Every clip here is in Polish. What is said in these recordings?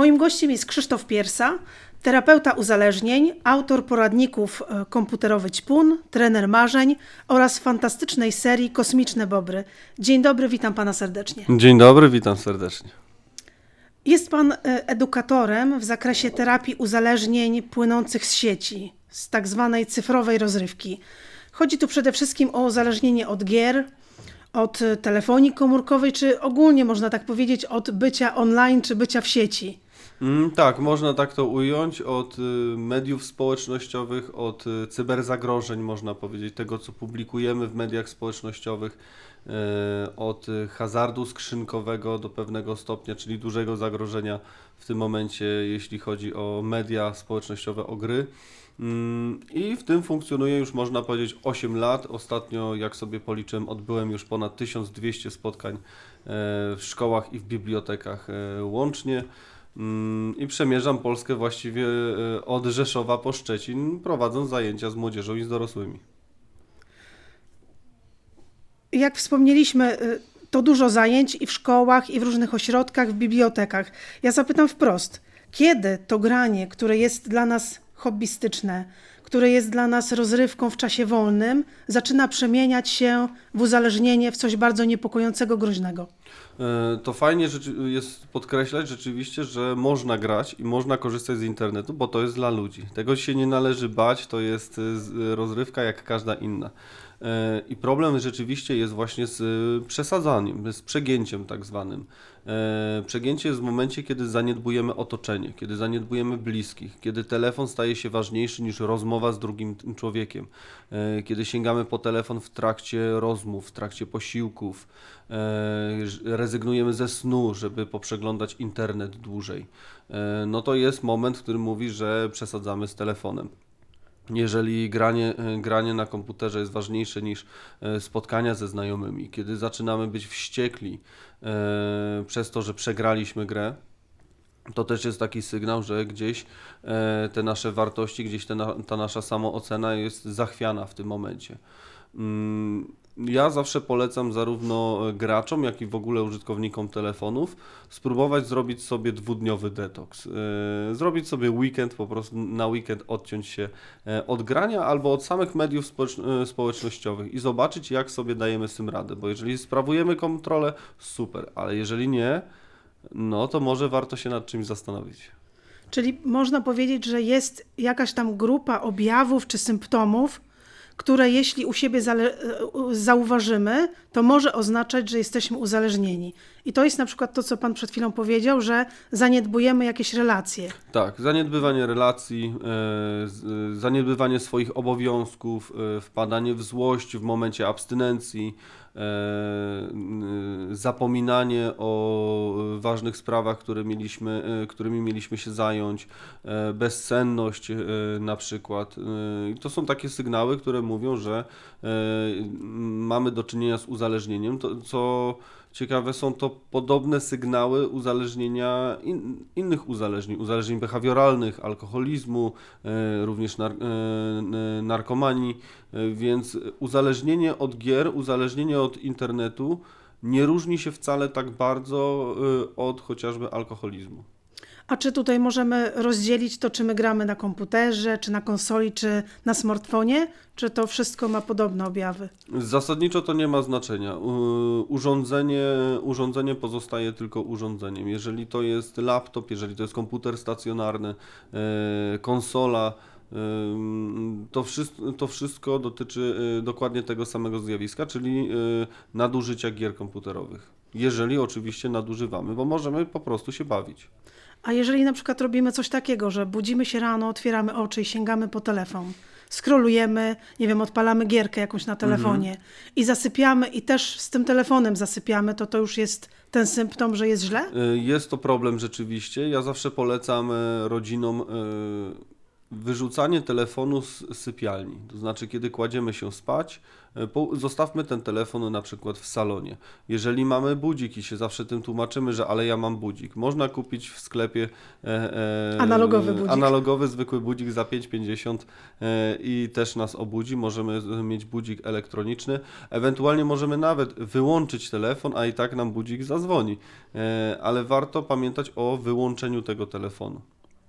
Moim gościem jest Krzysztof Piersa, terapeuta uzależnień, autor poradników e, Komputerowy Ćpun, trener marzeń oraz fantastycznej serii Kosmiczne Bobry. Dzień dobry, witam pana serdecznie. Dzień dobry, witam serdecznie. Jest pan e, edukatorem w zakresie terapii uzależnień płynących z sieci, z tak zwanej cyfrowej rozrywki. Chodzi tu przede wszystkim o uzależnienie od gier, od e, telefonii komórkowej, czy ogólnie można tak powiedzieć, od bycia online czy bycia w sieci. Mm, tak, można tak to ująć. Od y, mediów społecznościowych, od y, cyberzagrożeń, można powiedzieć, tego co publikujemy w mediach społecznościowych, y, od y, hazardu skrzynkowego do pewnego stopnia, czyli dużego zagrożenia w tym momencie, jeśli chodzi o media społecznościowe, o gry. Mm, I w tym funkcjonuje już można powiedzieć 8 lat. Ostatnio, jak sobie policzyłem, odbyłem już ponad 1200 spotkań e, w szkołach i w bibliotekach e, łącznie. Mm, I przemierzam Polskę właściwie e, od Rzeszowa po Szczecin, prowadząc zajęcia z młodzieżą i z dorosłymi. Jak wspomnieliśmy, y, to dużo zajęć i w szkołach, i w różnych ośrodkach, w bibliotekach. Ja zapytam wprost, kiedy to granie, które jest dla nas hobbystyczne, które jest dla nas rozrywką w czasie wolnym, zaczyna przemieniać się w uzależnienie, w coś bardzo niepokojącego, groźnego? E, To fajnie jest podkreślać rzeczywiście, że można grać i można korzystać z internetu, bo to jest dla ludzi. Tego się nie należy bać, to jest e, z- rozrywka jak każda inna. E, I problem rzeczywiście jest właśnie z e, przesadzaniem, z przegięciem tak zwanym. E, Przegięcie jest w momencie, kiedy zaniedbujemy otoczenie, kiedy zaniedbujemy bliskich, kiedy telefon staje się ważniejszy niż rozmowa z drugim człowiekiem, kiedy sięgamy po telefon w trakcie rozmów, w trakcie posiłków, rezygnujemy ze snu, żeby poprzeglądać internet dłużej. No to jest moment, w którym mówi, że przesadzamy z telefonem. Jeżeli granie, e, granie na komputerze jest ważniejsze niż e, spotkania ze znajomymi, kiedy zaczynamy być wściekli e, przez to, że przegraliśmy grę, to też jest taki sygnał, że gdzieś te nasze wartości, gdzieś ta nasza samoocena jest zachwiana w tym momencie. Mm, Ja zawsze polecam zarówno e, graczom, jak i w ogóle użytkownikom telefonów spróbować zrobić sobie dwudniowy detoks. E, Zrobić sobie weekend, po prostu na weekend odciąć się e, od grania albo od samych mediów społecz- społecznościowych i zobaczyć, jak sobie dajemy z tym radę. Bo jeżeli sprawujemy kontrolę, super, ale jeżeli nie, no to może warto się nad czymś zastanowić. Czyli można powiedzieć, że jest jakaś tam grupa objawów czy symptomów, które jeśli u siebie e, zauważymy, to może oznaczać, że jesteśmy uzależnieni. I to jest na przykład to, co Pan przed chwilą powiedział, że zaniedbujemy jakieś relacje. Tak, zaniedbywanie relacji, e, z- zaniedbywanie swoich obowiązków, e, wpadanie w złość w momencie abstynencji, e, zapominanie o e, ważnych sprawach, które mieliśmy, e, którymi mieliśmy się zająć, e, bezsenność e, na przykład. E, to są takie sygnały, które mówią, że e, mamy do czynienia z uzależnieniem, to, co Ciekawe są to podobne sygnały uzależnienia in, innych uzależnień, uzależnień behawioralnych, alkoholizmu, e, również nar, e, narkomanii, e, więc uzależnienie od gier, uzależnienie od internetu nie różni się wcale tak bardzo od chociażby alkoholizmu. A czy tutaj możemy rozdzielić to, czy my gramy na komputerze, czy na konsoli, czy na smartfonie? Czy to wszystko ma podobne objawy? Zasadniczo to nie ma znaczenia. Urządzenie, urządzenie pozostaje tylko urządzeniem. Jeżeli to jest laptop, jeżeli to jest komputer stacjonarny, e, konsola, em, to, wszystko, to wszystko dotyczy e, dokładnie tego samego zjawiska, czyli e, nadużycia gier komputerowych. Jeżeli oczywiście nadużywamy, bo możemy po prostu się bawić. A jeżeli na przykład robimy coś takiego, że budzimy się rano, otwieramy oczy i sięgamy po telefon, skrolujemy, nie wiem, odpalamy gierkę jakąś na telefonie i zasypiamy i też z tym telefonem zasypiamy, to to już jest ten symptom, że jest źle? Y, Jest to problem rzeczywiście. Ja zawsze polecam e, rodzinom e, wyrzucanie telefonu z sypialni. To znaczy, kiedy kładziemy się spać, zostawmy ten telefon na przykład w salonie. Jeżeli mamy budzik i się zawsze tym tłumaczymy, że ale ja mam budzik, można kupić w sklepie e, e, Analogowy budzik. analogowy, zwykły budzik za 5,50 e, i też nas obudzi. Możemy mieć budzik elektroniczny. Ewentualnie możemy nawet wyłączyć telefon, a i tak nam budzik zadzwoni. E, ale warto pamiętać o wyłączeniu tego telefonu.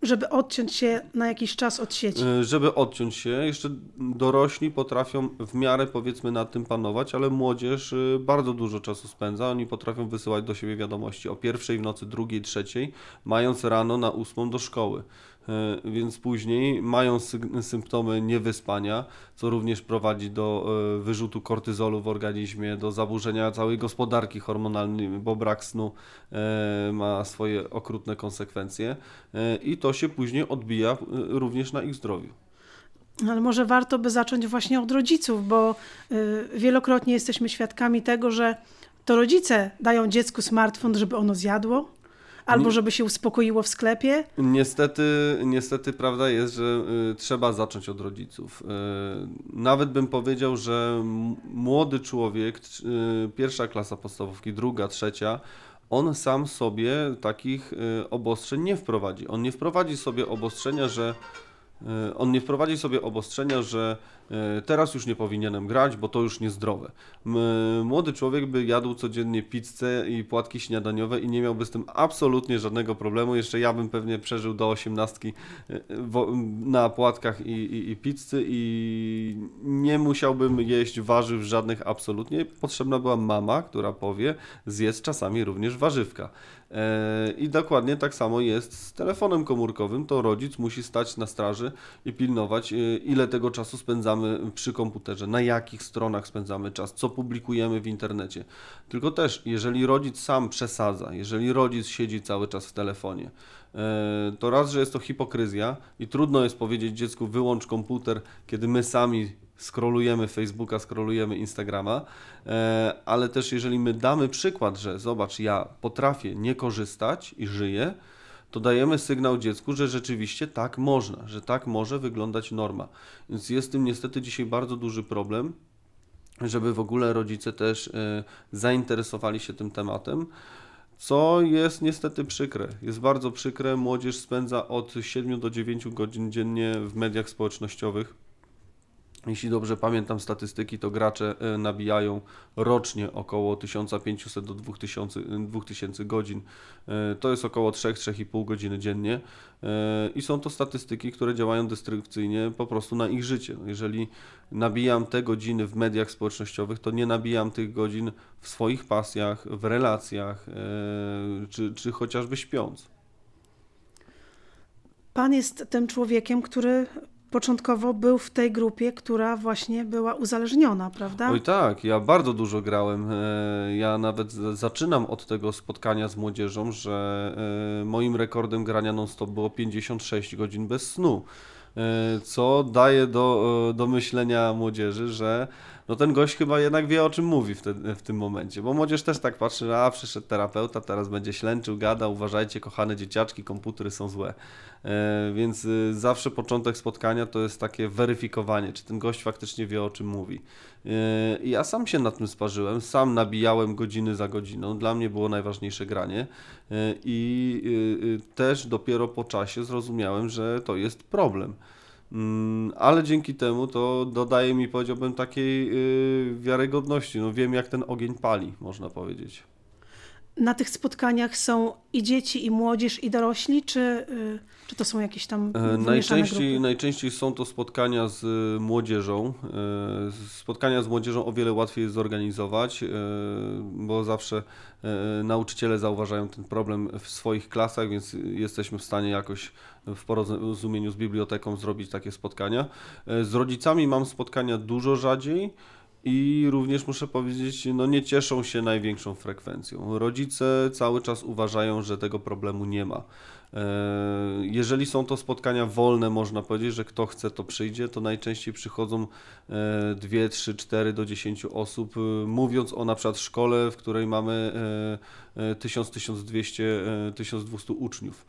Żeby odciąć się na jakiś czas od sieci. E, Żeby odciąć się, jeszcze dorośli potrafią w miarę powiedzmy nad tym panować, ale młodzież e, bardzo dużo czasu spędza. Oni potrafią wysyłać do siebie wiadomości o pierwszej w nocy, drugiej, trzeciej, mając rano na ósmą do szkoły. E, Więc później mają symptomy niewyspania, co również prowadzi do e, wyrzutu kortyzolu w organizmie, do zaburzenia całej gospodarki hormonalnej, bo brak snu e, ma swoje okrutne konsekwencje i to się później odbija również na ich zdrowiu. Ale może warto by zacząć właśnie od rodziców, bo wielokrotnie jesteśmy świadkami tego, że to rodzice dają dziecku smartfon, żeby ono zjadło, albo żeby się uspokoiło w sklepie. Niestety, niestety prawda jest, że y, trzeba zacząć od rodziców. Y, nawet bym powiedział, że młody człowiek, y, pierwsza klasa podstawówki, druga, trzecia, on sam sobie takich y, obostrzeń nie wprowadzi. On nie wprowadzi sobie obostrzenia, że y, on nie wprowadzi sobie obostrzenia, że teraz już nie powinienem grać, bo to już niezdrowe. Młody człowiek by jadł codziennie pizzę i płatki śniadaniowe i nie miałby z tym absolutnie żadnego problemu. Jeszcze ja bym pewnie przeżył do osiemnastki wo- na płatkach i, i, i pizzy i nie musiałbym jeść warzyw żadnych absolutnie. Potrzebna była mama, która powie, zjedz czasami również warzywka. E, I dokładnie tak samo jest z telefonem komórkowym. To rodzic musi stać na straży i pilnować, e, ile tego czasu spędzamy przy komputerze, na jakich stronach spędzamy czas, co publikujemy w internecie. Tylko też, jeżeli rodzic sam przesadza, jeżeli rodzic siedzi cały czas w telefonie, e, to raz, że jest to hipokryzja i trudno jest powiedzieć dziecku wyłącz komputer, kiedy my sami scrollujemy Facebooka, scrollujemy Instagrama, e, ale też jeżeli my damy przykład, że zobacz, ja potrafię nie korzystać i żyję, to dajemy sygnał dziecku, że rzeczywiście tak można, że tak może wyglądać norma. Więc jest tym niestety dzisiaj bardzo duży problem, żeby w ogóle rodzice też e, zainteresowali się tym tematem. Co jest niestety przykre. Jest bardzo przykre. Młodzież spędza od 7 do 9 godzin dziennie w mediach społecznościowych. Jeśli dobrze pamiętam statystyki, to gracze e, nabijają rocznie około 1500 do 2000, e, 2000 godzin. E, To jest około 3-3,5 godziny dziennie. E, I są to statystyki, które działają destrukcyjnie po prostu na ich życie. Jeżeli nabijam te godziny w mediach społecznościowych, to nie nabijam tych godzin w swoich pasjach, w relacjach, czy, czy chociażby śpiąc. Pan jest tym człowiekiem, który początkowo był w tej grupie, która właśnie była uzależniona, prawda? Oj tak, ja bardzo dużo grałem. E, Ja nawet zaczynam od tego spotkania z młodzieżą, że e, moim rekordem grania non-stop było 56 godzin bez snu. E, Co daje do, do myślenia młodzieży, że no ten gość chyba jednak wie o czym mówi w, te, w tym momencie. Bo młodzież też tak patrzy, a przyszedł terapeuta, teraz będzie ślęczył, gada, uważajcie kochane dzieciaczki, komputery są złe. E, Więc y, zawsze początek spotkania to jest takie weryfikowanie, czy ten gość faktycznie wie o czym mówi. E, ja sam się nad tym sparzyłem, sam nabijałem godziny za godziną. Dla mnie było najważniejsze granie E, i y, y, też dopiero po czasie zrozumiałem, że to jest problem. Mm, Ale dzięki temu to dodaje mi, powiedziałbym, takiej y, wiarygodności. No wiem, jak ten ogień pali, można powiedzieć. Na tych spotkaniach są i dzieci, i młodzież, i dorośli, czy, y, czy to są jakieś tam E, Najczęściej, grupy? najczęściej są to spotkania z y, młodzieżą. E, Spotkania z młodzieżą o wiele łatwiej jest zorganizować, e, bo zawsze nauczyciele zauważają ten problem w swoich klasach, więc jesteśmy w stanie jakoś w porozumieniu z biblioteką zrobić takie spotkania. Z rodzicami mam spotkania dużo rzadziej. I również muszę powiedzieć, no nie cieszą się największą frekwencją. Rodzice cały czas uważają, że tego problemu nie ma. E, Jeżeli są to spotkania wolne, można powiedzieć, że kto chce, to przyjdzie, to najczęściej przychodzą 2, 3, 4 do 10 osób, e, mówiąc o na przykład szkole, w której mamy e, e, 1000, 1200, e, 1200 uczniów.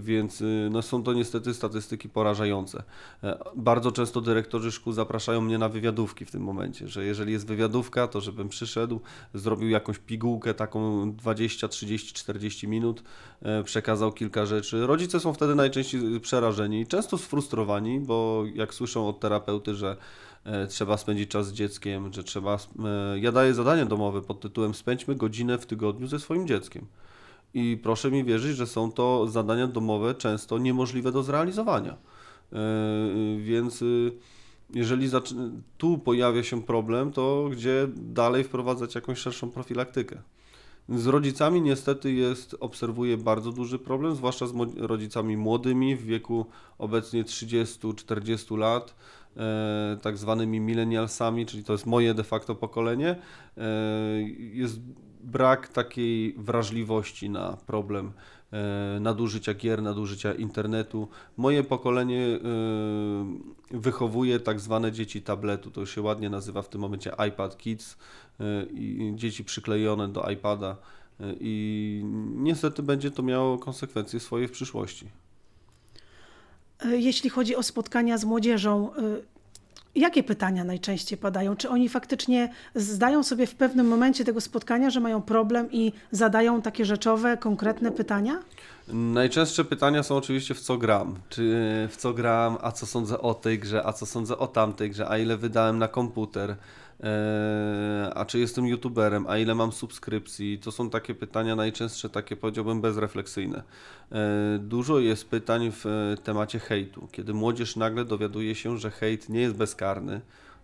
Więc y, no, są to niestety statystyki porażające. E, Bardzo często dyrektorzy szkół zapraszają mnie na wywiadówki w tym momencie, że jeżeli jest wywiadówka, to żebym przyszedł, zrobił jakąś pigułkę taką 20, 30, 40 minut, e, przekazał kilka rzeczy. Rodzice są wtedy najczęściej przerażeni, często sfrustrowani, bo jak słyszą od terapeuty, że e, trzeba spędzić czas z dzieckiem, że trzeba. Ja daję zadanie domowe pod tytułem Spędźmy godzinę w tygodniu ze swoim dzieckiem. I proszę mi wierzyć, że są to zadania domowe często niemożliwe do zrealizowania. E, y, Więc y, jeżeli tu pojawia się problem, to gdzie dalej wprowadzać jakąś szerszą profilaktykę? Z rodzicami niestety jest, obserwuję bardzo duży problem, zwłaszcza z rodzicami młodymi w wieku obecnie 30-40 lat, e, tak zwanymi millennialsami, czyli to jest moje de facto pokolenie. E, jest brak takiej wrażliwości na problem e, nadużycia gier, nadużycia internetu. Moje pokolenie e, wychowuje tak zwane dzieci tabletu, to się ładnie nazywa w tym momencie iPad Kids e, i dzieci przyklejone do iPada i niestety będzie to miało konsekwencje swoje w przyszłości. Jeśli chodzi o spotkania z młodzieżą, jakie pytania najczęściej padają? Czy oni faktycznie zdają sobie w pewnym momencie tego spotkania, że mają problem i zadają takie rzeczowe, konkretne pytania? Najczęstsze pytania są oczywiście w co gram. Czy w co gram, a co sądzę o tej grze, a co sądzę o tamtej grze, a ile wydałem na komputer, a czy jestem youtuberem, a ile mam subskrypcji. To są takie pytania najczęstsze, takie powiedziałbym bezrefleksyjne. E, Dużo jest pytań w e, temacie hejtu, kiedy młodzież nagle dowiaduje się, że hejt nie jest bezkarny,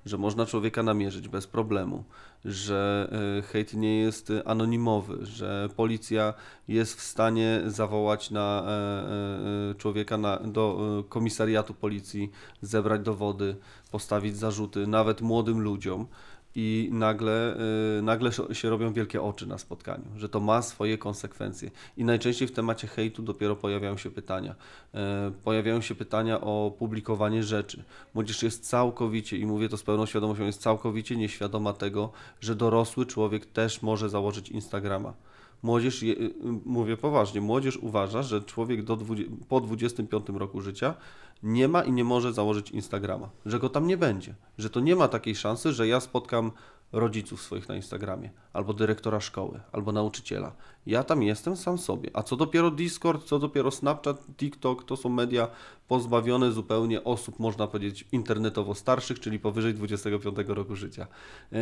że można człowieka namierzyć bez problemu, że e, hejt nie jest anonimowy, że policja jest w stanie zawołać na e, e, człowieka na, do komisariatu policji, zebrać dowody, postawić zarzuty, nawet młodym ludziom. I nagle, e, nagle się robią wielkie oczy na spotkaniu, że to ma swoje konsekwencje. I najczęściej w temacie hejtu dopiero pojawiają się pytania. E, Pojawiają się pytania o publikowanie rzeczy. Młodzież jest całkowicie, i mówię to z pełną świadomością, jest całkowicie nieświadoma tego, że dorosły człowiek też może założyć Instagrama. Młodzież, je, y, mówię poważnie, młodzież uważa, że człowiek do 20, po 25 roku życia nie ma i nie może założyć Instagrama, że go tam nie będzie, że to nie ma takiej szansy, że ja spotkam rodziców swoich na Instagramie, albo dyrektora szkoły, albo nauczyciela. Ja tam jestem sam sobie. A co dopiero Discord, co dopiero Snapchat, TikTok, to są media pozbawione zupełnie osób, można powiedzieć, internetowo starszych, czyli powyżej 25 roku życia. Yy,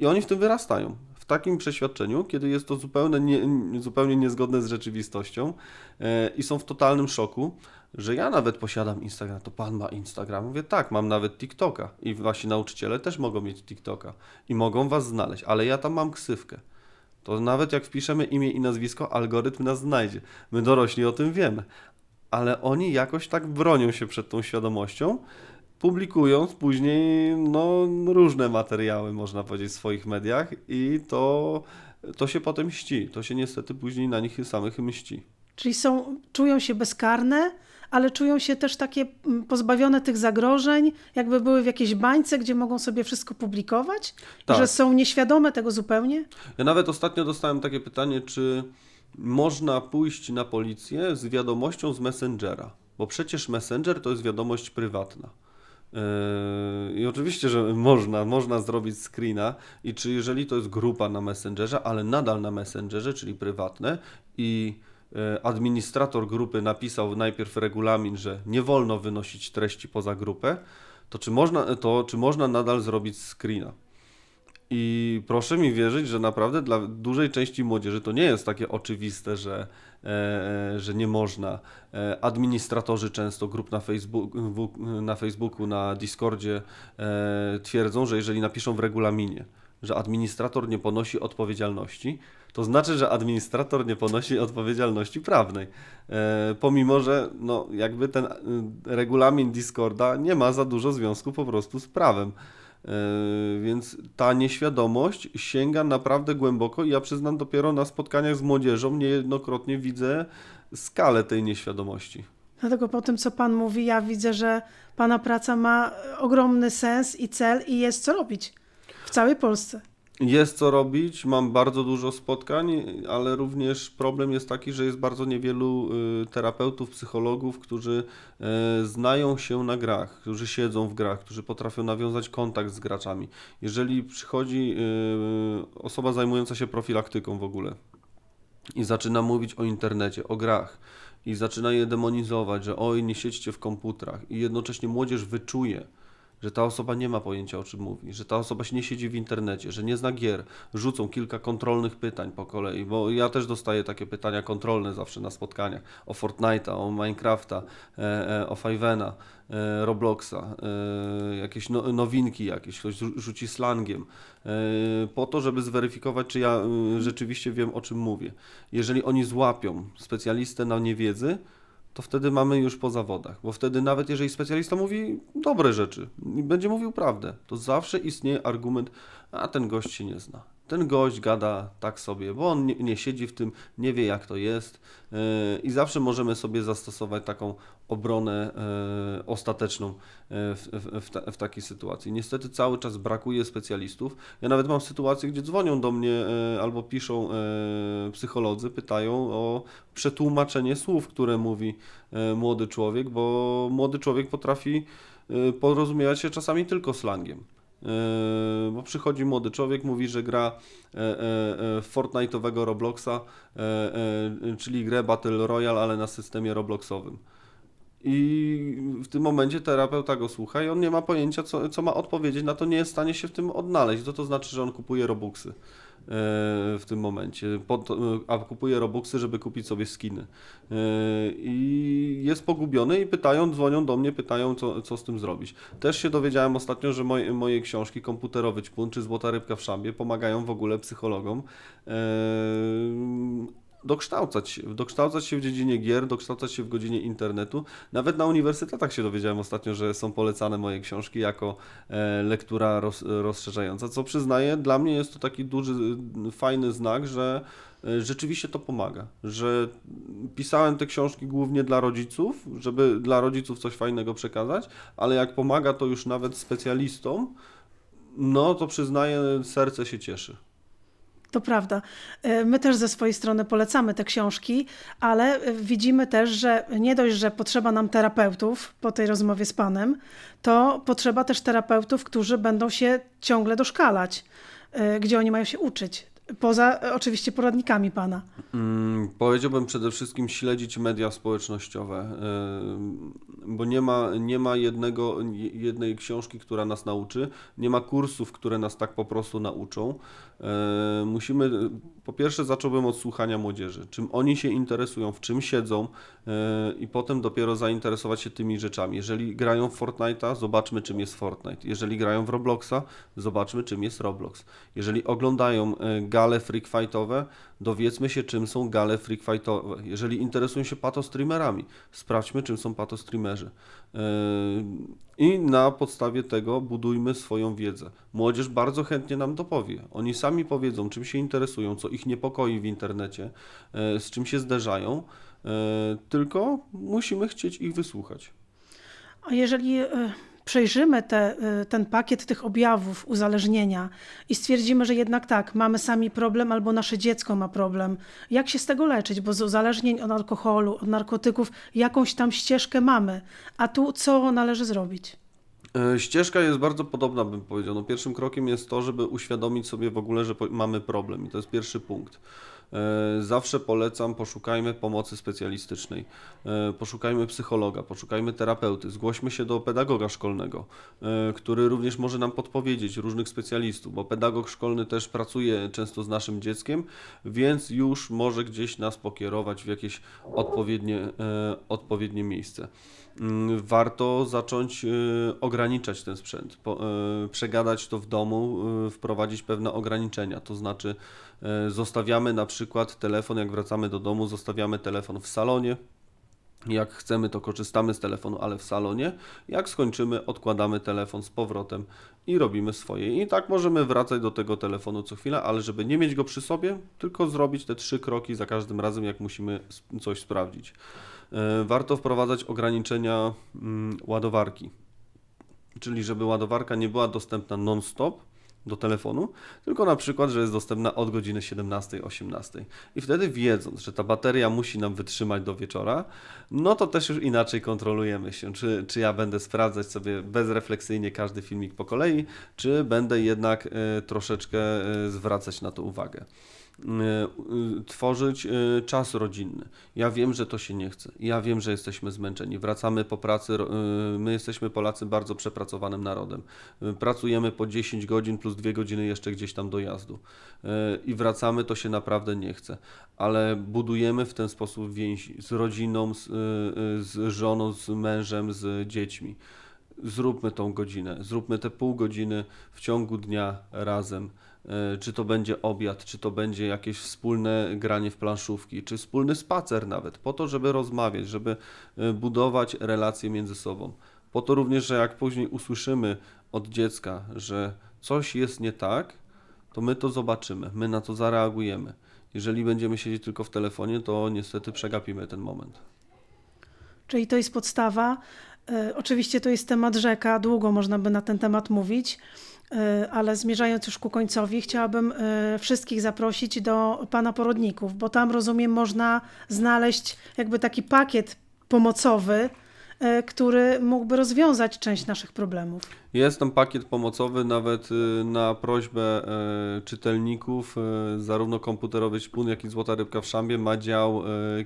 I oni w tym wyrastają. Takim przeświadczeniu, kiedy jest to zupełnie, nie, zupełnie niezgodne z rzeczywistością yy, i są w totalnym szoku, że ja nawet posiadam Instagram, to pan ma Instagram. Mówię, tak, mam nawet TikToka i wasi nauczyciele też mogą mieć TikToka i mogą was znaleźć, ale ja tam mam ksywkę. To nawet jak wpiszemy imię i nazwisko, algorytm nas znajdzie. My dorośli o tym wiemy. Ale oni jakoś tak bronią się przed tą świadomością, publikując później no, różne materiały, można powiedzieć, w swoich mediach i to, to się potem mści. To się niestety później na nich samych mści. Czyli są, czują się bezkarne, ale czują się też takie mm, pozbawione tych zagrożeń, jakby były w jakiejś bańce, gdzie mogą sobie wszystko publikować? Tak. Że są nieświadome tego zupełnie? Ja nawet ostatnio dostałem takie pytanie, czy można pójść na policję z wiadomością z Messengera, bo przecież Messenger to jest wiadomość prywatna. Yy, I oczywiście, że można, można zrobić screena i czy jeżeli to jest grupa na Messengerze, ale nadal na Messengerze, czyli prywatne i e, administrator grupy napisał najpierw regulamin, że nie wolno wynosić treści poza grupę, to czy można, to czy można nadal zrobić screena? I proszę mi wierzyć, że naprawdę dla dużej części młodzieży to nie jest takie oczywiste, że, e, że nie można. E, administratorzy często grup na, Facebook, na Facebooku, na Discordzie e, twierdzą, że jeżeli napiszą w regulaminie, że administrator nie ponosi odpowiedzialności, to znaczy, że administrator nie ponosi odpowiedzialności prawnej. E, pomimo, że no, jakby ten e, regulamin Discorda nie ma za dużo związku po prostu z prawem. E, Więc ta nieświadomość sięga naprawdę głęboko i ja przyznam dopiero na spotkaniach z młodzieżą niejednokrotnie widzę skalę tej nieświadomości. Dlatego po tym, co Pan mówi, ja widzę, że Pana praca ma ogromny sens i cel i jest co robić w całej Polsce. Jest co robić, mam bardzo dużo spotkań, ale również problem jest taki, że jest bardzo niewielu y, terapeutów, psychologów, którzy e, znają się na grach, którzy siedzą w grach, którzy potrafią nawiązać kontakt z graczami. Jeżeli przychodzi y, osoba zajmująca się profilaktyką w ogóle i zaczyna mówić o internecie, o grach i zaczyna je demonizować, że oj, nie siedźcie w komputerach i jednocześnie młodzież wyczuje, że ta osoba nie ma pojęcia o czym mówi, że ta osoba się nie siedzi w internecie, że nie zna gier, rzucą kilka kontrolnych pytań po kolei, bo ja też dostaję takie pytania kontrolne zawsze na spotkaniach o Fortnite'a, o Minecrafta, e, e, o Fivena, e, Robloxa, jakieś no, nowinki jakieś, ktoś rzu- rzuci slangiem, po to, żeby zweryfikować, czy ja e, rzeczywiście wiem o czym mówię. Jeżeli oni złapią specjalistę na niewiedzy, to wtedy mamy już po zawodach, bo wtedy nawet jeżeli specjalista mówi dobre rzeczy i będzie mówił prawdę, to zawsze istnieje argument, a ten gość się nie zna. Ten gość gada tak sobie, bo on nie, nie siedzi w tym, nie wie jak to jest yy, i zawsze możemy sobie zastosować taką obronę yy, ostateczną yy, w, w, ta, w takiej sytuacji. Niestety cały czas brakuje specjalistów. Ja nawet mam sytuacje, gdzie dzwonią do mnie yy, albo piszą yy, psycholodzy, pytają o przetłumaczenie słów, które mówi e, młody człowiek, bo młody człowiek potrafi e, porozumiewać się czasami tylko slangiem. E, Bo przychodzi młody człowiek, mówi, że gra e, e, e, Fortnite'owego Robloxa, czyli grę Battle Royale, ale na systemie Robloxowym. I w tym momencie terapeuta go słucha i on nie ma pojęcia, co, co ma odpowiedzieć, na to nie jest w stanie się w tym odnaleźć. To to znaczy, że on kupuje Robuxy w tym momencie, to, a kupuje Robuxy, żeby kupić sobie skiny. E, I jest pogubiony i pytają, dzwonią do mnie, pytają, co, co z tym zrobić. Też się dowiedziałem ostatnio, że moje, moje książki, Komputerowy Ćpun czy Złota Rybka w Szambie, pomagają w ogóle psychologom e, dokształcać dokształcać się w dziedzinie gier, dokształcać się w godzinie internetu. Nawet na uniwersytetach się dowiedziałem ostatnio, że są polecane moje książki jako e, lektura roz, rozszerzająca, co przyznaję, dla mnie jest to taki duży, fajny znak, że e, rzeczywiście to pomaga, że pisałem te książki głównie dla rodziców, żeby dla rodziców coś fajnego przekazać, ale jak pomaga to już nawet specjalistom, no to przyznaję, serce się cieszy. To prawda. E, My też ze swojej strony polecamy te książki, ale e, widzimy też, że nie dość, że potrzeba nam terapeutów po tej rozmowie z Panem, to potrzeba też terapeutów, którzy będą się ciągle doszkalać, e, gdzie oni mają się uczyć. Poza oczywiście poradnikami Pana. Mm, powiedziałbym przede wszystkim śledzić media społecznościowe, bo nie ma, nie ma jednego, jednej książki, która nas nauczy, nie ma kursów, które nas tak po prostu nauczą. Yy, Musimy, po pierwsze zacząłbym od słuchania młodzieży, czym oni się interesują, w czym siedzą yy, i potem dopiero zainteresować się tymi rzeczami. Jeżeli grają w Fortnite'a, zobaczmy czym jest Fortnite. Jeżeli grają w Robloxa, zobaczmy czym jest Roblox. Jeżeli oglądają yy, gale freak fightowe, dowiedzmy się, czym są gale freak fightowe. Jeżeli interesują się patostreamerami, sprawdźmy, czym są patostreamerzy. Yy, I na podstawie tego budujmy swoją wiedzę. Młodzież bardzo chętnie nam dopowie. Oni sami powiedzą, czym się interesują, co ich niepokoi w internecie, yy, z czym się zderzają, yy, tylko musimy chcieć ich wysłuchać. A jeżeli przejrzymy te, e, ten pakiet tych objawów uzależnienia i stwierdzimy, że jednak tak, mamy sami problem albo nasze dziecko ma problem, jak się z tego leczyć? Bo z uzależnień od alkoholu, od narkotyków jakąś tam ścieżkę mamy, a tu co należy zrobić? E, Ścieżka jest bardzo podobna, bym powiedział. No, pierwszym krokiem jest to, żeby uświadomić sobie w ogóle, że mamy problem i to jest pierwszy punkt. E, Zawsze polecam, poszukajmy pomocy specjalistycznej, E, poszukajmy psychologa, poszukajmy terapeuty, zgłośmy się do pedagoga szkolnego, e, który również może nam podpowiedzieć różnych specjalistów, bo pedagog szkolny też pracuje często z naszym dzieckiem, więc już może gdzieś nas pokierować w jakieś odpowiednie, odpowiednie miejsce. Mm, Warto zacząć ograniczać ten sprzęt, przegadać to w domu, wprowadzić pewne ograniczenia. To znaczy, zostawiamy na przykład telefon, jak wracamy do domu, zostawiamy telefon w salonie. Jak chcemy, to korzystamy z telefonu, ale w salonie. Jak skończymy, odkładamy telefon z powrotem i robimy swoje. I tak możemy wracać do tego telefonu co chwilę, ale żeby nie mieć go przy sobie, tylko zrobić te trzy kroki za każdym razem, jak musimy coś sprawdzić. E, Warto wprowadzać ograniczenia mm, ładowarki, czyli żeby ładowarka nie była dostępna non-stop, do telefonu, tylko na przykład, że jest dostępna od godziny 17-18. I wtedy wiedząc, że ta bateria musi nam wytrzymać do wieczora, no to też już inaczej kontrolujemy się, czy, czy ja będę sprawdzać sobie bezrefleksyjnie każdy filmik po kolei, czy będę jednak e, troszeczkę e, zwracać na to uwagę. E, y, Tworzyć e, czas rodzinny. Ja wiem, że to się nie chce. Ja wiem, że jesteśmy zmęczeni. Wracamy po pracy. My jesteśmy Polacy bardzo przepracowanym narodem. Pracujemy po 10 godzin plus 2 godziny jeszcze gdzieś tam dojazdu. I wracamy, to się naprawdę nie chce. Ale budujemy w ten sposób więź z rodziną, z, z żoną, z mężem, z dziećmi. Zróbmy tą godzinę, zróbmy te pół godziny w ciągu dnia razem. E, Czy to będzie obiad, czy to będzie jakieś wspólne granie w planszówki, czy wspólny spacer nawet, po to, żeby rozmawiać, żeby e, budować relacje między sobą. Po to również, że jak później usłyszymy od dziecka, że coś jest nie tak, to my to zobaczymy, my na to zareagujemy. Jeżeli będziemy siedzieć tylko w telefonie, to niestety przegapimy ten moment. Czyli to jest podstawa. E, Oczywiście to jest temat rzeka, długo można by na ten temat mówić, ale zmierzając już ku końcowi, chciałabym e, wszystkich zaprosić do Pana Porodników, bo tam rozumiem można znaleźć jakby taki pakiet pomocowy, e, który mógłby rozwiązać część naszych problemów. Jest tam pakiet pomocowy nawet y, na prośbę e, czytelników, e, zarówno komputerowy Śpun, jak i Złota Rybka w Szambie ma dział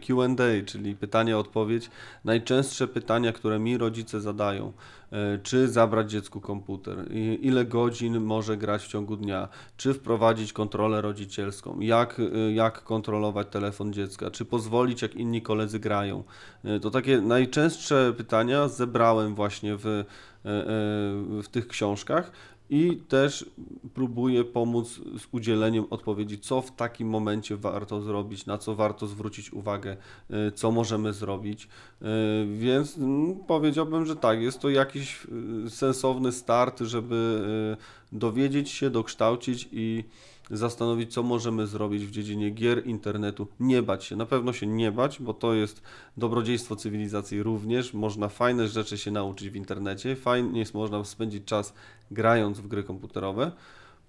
Q&A, czyli pytania-odpowiedź. Najczęstsze pytania, które mi rodzice zadają. Czy zabrać dziecku komputer? Ile godzin może grać w ciągu dnia? Czy wprowadzić kontrolę rodzicielską? Jak, jak kontrolować telefon dziecka? Czy pozwolić, jak inni koledzy grają? To takie najczęstsze pytania zebrałem właśnie w, w tych książkach i też próbuję pomóc z udzieleniem odpowiedzi, co w takim momencie warto zrobić, na co warto zwrócić uwagę, e, co możemy zrobić. E, Więc mm, powiedziałbym, że tak, jest to jakiś e, sensowny start, żeby e, dowiedzieć się, dokształcić i zastanowić, co możemy zrobić w dziedzinie gier, internetu. Nie bać się, na pewno się nie bać, bo to jest dobrodziejstwo cywilizacji również. Można fajne rzeczy się nauczyć w internecie, fajnie jest można spędzić czas grając w gry komputerowe.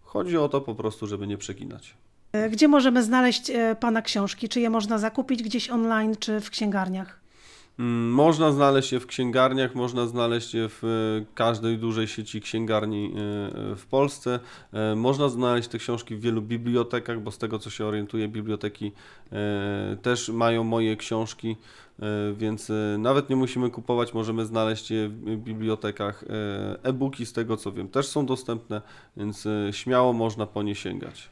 Chodzi o to po prostu, żeby nie przeginać. E, Gdzie możemy znaleźć e, Pana książki? Czy je można zakupić gdzieś online, czy w księgarniach? Mm, Można znaleźć je w księgarniach, można znaleźć je w e, każdej dużej sieci księgarni e, e, w Polsce. Można znaleźć te książki w wielu bibliotekach, bo z tego co się orientuję, biblioteki też mają moje książki, więc nawet nie musimy kupować, możemy znaleźć je w bibliotekach. E-booki z tego co wiem też są dostępne, więc śmiało można po nie sięgać.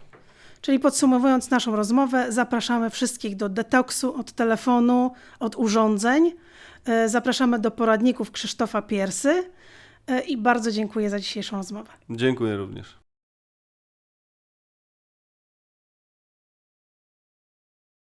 Czyli podsumowując naszą rozmowę, zapraszamy wszystkich do detoksu od telefonu, od urządzeń. E, Zapraszamy do poradników Krzysztofa Piersy e, i bardzo dziękuję za dzisiejszą rozmowę. Dziękuję również.